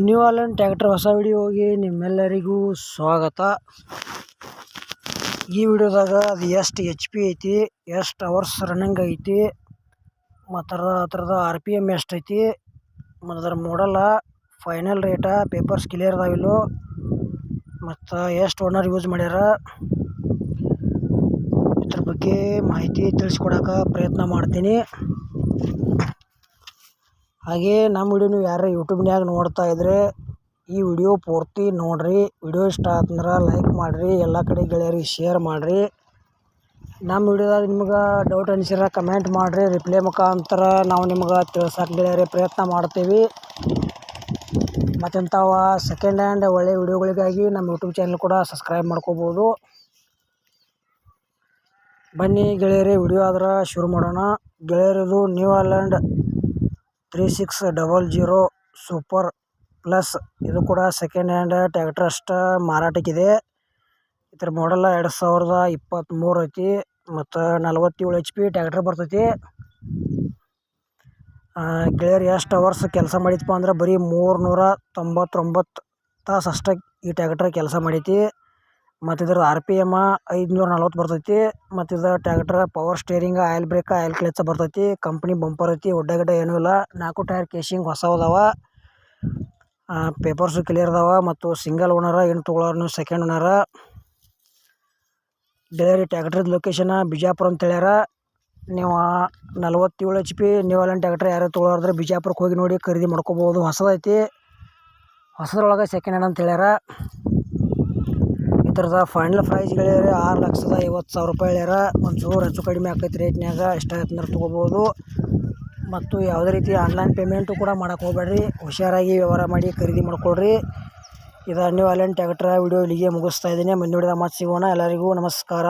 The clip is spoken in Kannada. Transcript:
ನ್ಯೂ ಆಲೆಂಡ್ ಟ್ಯಾಕ್ಟರ್ ಹೊಸ ವಿಡಿಯೋಗೆ ನಿಮ್ಮೆಲ್ಲರಿಗೂ ಸ್ವಾಗತ. ಈ ವಿಡಿಯೋದಾಗ ಅದು ಎಷ್ಟು ಎಚ್ ಪಿ ಐತಿ, ಎಷ್ಟು ಅವರ್ಸ್ ರನ್ನಿಂಗ್ ಐತಿ, ಮತ್ತು ಅದರ ಥರದ ಆರ್ ಪಿ ಎಂ ಎಷ್ಟು ಐತಿ, ಮತ್ತು ಅದರ ಮಾಡಲ್ಲ ಫೈನಲ್ ರೇಟ ಪೇಪರ್ಸ್ ಕ್ಲಿಯರ್ ಅದಾವಿಲ್ಲೋ ಮತ್ತು ಎಷ್ಟು ಓನರ್ ಯೂಸ್ ಮಾಡ್ಯಾರ, ಇದ್ರ ಬಗ್ಗೆ ಮಾಹಿತಿ ತಿಳಿಸ್ಕೊಡಕ್ಕೆ ಪ್ರಯತ್ನ ಮಾಡ್ತೀನಿ. ಹಾಗೆ ನಮ್ಮ ವಿಡಿಯೋ ನೀವು ಯಾರು ಯೂಟ್ಯೂಬ್ನ್ಯಾಗ ನೋಡ್ತಾ ಇದ್ರೆ ಈ ವಿಡಿಯೋ ಪೂರ್ತಿ ನೋಡಿರಿ. ವಿಡಿಯೋ ಇಷ್ಟ ಆತಂದ್ರೆ ಲೈಕ್ ಮಾಡಿರಿ, ಎಲ್ಲ ಕಡೆ ಗೆಳೆಯರಿಗೆ ಶೇರ್ ಮಾಡಿರಿ. ನಮ್ಮ ವಿಡಿಯೋದಾಗ ನಿಮ್ಗೆ ಡೌಟ್ ಅನಿಸಿರ ಕಮೆಂಟ್ ಮಾಡಿರಿ. ರಿಪ್ಲೈ ಮುಖಾಂತರ ನಾವು ನಿಮ್ಗೆ ತಿಳ್ಸಕ್ಕೆ ಗೆಳೆಯರಿ ಪ್ರಯತ್ನ ಮಾಡ್ತೀವಿ. ಮತ್ತೆಂಥವ ಸೆಕೆಂಡ್ ಹ್ಯಾಂಡ್ ಒಳ್ಳೆಯ ವಿಡಿಯೋಗಳಿಗಾಗಿ ನಮ್ಮ ಯೂಟ್ಯೂಬ್ ಚಾನಲ್ ಕೂಡ ಸಬ್ಸ್ಕ್ರೈಬ್ ಮಾಡ್ಕೋಬೋದು. ಬನ್ನಿ ಗೆಳೆಯರೇ, ವಿಡಿಯೋ ಆದ್ರೆ ಶುರು ಮಾಡೋಣ. ಗೆಳೆಯರದು New Holland three six double zero super plus. ಇದು ಕೂಡ ಸೆಕೆಂಡ್ ಹ್ಯಾಂಡ್ ಟ್ಯಾಕ್ಟ್ರ್ ಅಷ್ಟು ಮಾರಾಟಕ್ಕಿದೆ. ಇದ್ರ ಮಾಡಲ್ಲ ಎರಡು ಸಾವಿರದ ಇಪ್ಪತ್ತ್ಮೂರು ಐತಿ ಮತ್ತು ನಲ್ವತ್ತೇಳು ಎಚ್ ಪಿ ಟ್ಯಾಕ್ಟ್ರ್ ಬರ್ತೈತಿ. ಗೆಳೆಯರು ಎಷ್ಟು ಅವರ್ಸ್ ಕೆಲಸ ಮಾಡಿದಪ್ಪ ಅಂದ್ರೆ ಬರೀ ಮೂರ್ನೂರ ತೊಂಬತ್ತೊಂಬತ್ತು ತಾಸು ಅಷ್ಟೇ ಈ ಟ್ಯಾಕ್ಟ್ರ್ ಕೆಲಸ ಮಾಡೈತಿ. ಮತ್ತು ಇದರ ಆರ್ ಪಿ ಎಮ್ಮ ಐದುನೂರ ನಲ್ವತ್ತು ಬರ್ತೈತಿ, ಮತ್ತು ಇದು tractor power steering oil brake oil clutch ಬರ್ತೈತಿ ಕಂಪ್ನಿ ಬಂಪರ್ ಐತಿ, ಒಡ್ಡ ಗಿಡ್ಡೆ ಏನೂ ಇಲ್ಲ, ನಾಲ್ಕು ಟೈರ್ ಕೇಶಿಂಗ್ ಹೊಸವು ಅದಾವ ಪೇಪರ್ಸು ಕ್ಲಿಯರ್ ಅದಾವ, ಮತ್ತು ಸಿಂಗಲ್ ಓನರ ಏನು ತೊಗೊಳೋರು ಸೆಕೆಂಡ್ ಓನರ ಡೆಲಿವರಿ ಟ್ಯಾಕ್ಟ್ರದ ಲೊಕೇಶನ ಬಿಜಾಪುರ ಅಂತ ಹೇಳ್ಯಾರ, ನೀವು ನಲ್ವತ್ತೇಳು ಎಚ್ ಪಿ ಆಲೆಂಡ್ ಟ್ಯಾಕ್ಟ್ರ್ ಯಾರು ತೊಗೊಳೋದ್ರೆ ಬಿಜಾಪುರಕ್ಕೆ ಹೋಗಿ ನೋಡಿ ಖರೀದಿ ಮಾಡ್ಕೋಬೋದು, ಹೊಸದೈತಿ, ಹೊಸದ್ರೊಳಗೆ ಸೆಕೆಂಡ್ ಹ್ಯಾಂಡ್ ಅಂತ ಹೇಳ್ಯಾರ. ಇದ್ರದ ಫೈನಲ್ ಪ್ರೈಸ್ ಹೇಳ್ಯಾರ ಆರು ಲಕ್ಷದ ಐವತ್ತು ಸಾವಿರ ರೂಪಾಯಿ ಹೇಳ್ಯಾರ ಒಂಚೂರು ಹೆಚ್ಚು ಕಡಿಮೆ ಆಕೈತಿ ರೇಟ್ನ್ಯಾಗ ಇಷ್ಟ ಆಯ್ತು ಅಂದ್ರೆ ತೊಗೋಬೋದು. ಮತ್ತು ಯಾವುದೇ ರೀತಿ ಆನ್ಲೈನ್ ಪೇಮೆಂಟು ಕೂಡ ಮಾಡೋಕೆ ಹೋಗ್ಬೇಡ್ರಿ. ಹುಷಾರಾಗಿ ವ್ಯವಹಾರ ಮಾಡಿ ಖರೀದಿ ಮಾಡಿಕೊಡ್ರಿ ಇದು ನ್ಯೂ ಆಲೆಂಡ್ ಟ್ಯಾಕ್ಟ್ರ ವಿಡಿಯೋ ಇಲ್ಲಿಗೆ ಮುಗಿಸ್ತಾ ಇದ್ದೀನಿ. ಮುಂದಿನ ಮತ್ತೆ ಸಿಗೋಣ. ಎಲ್ಲರಿಗೂ ನಮಸ್ಕಾರ.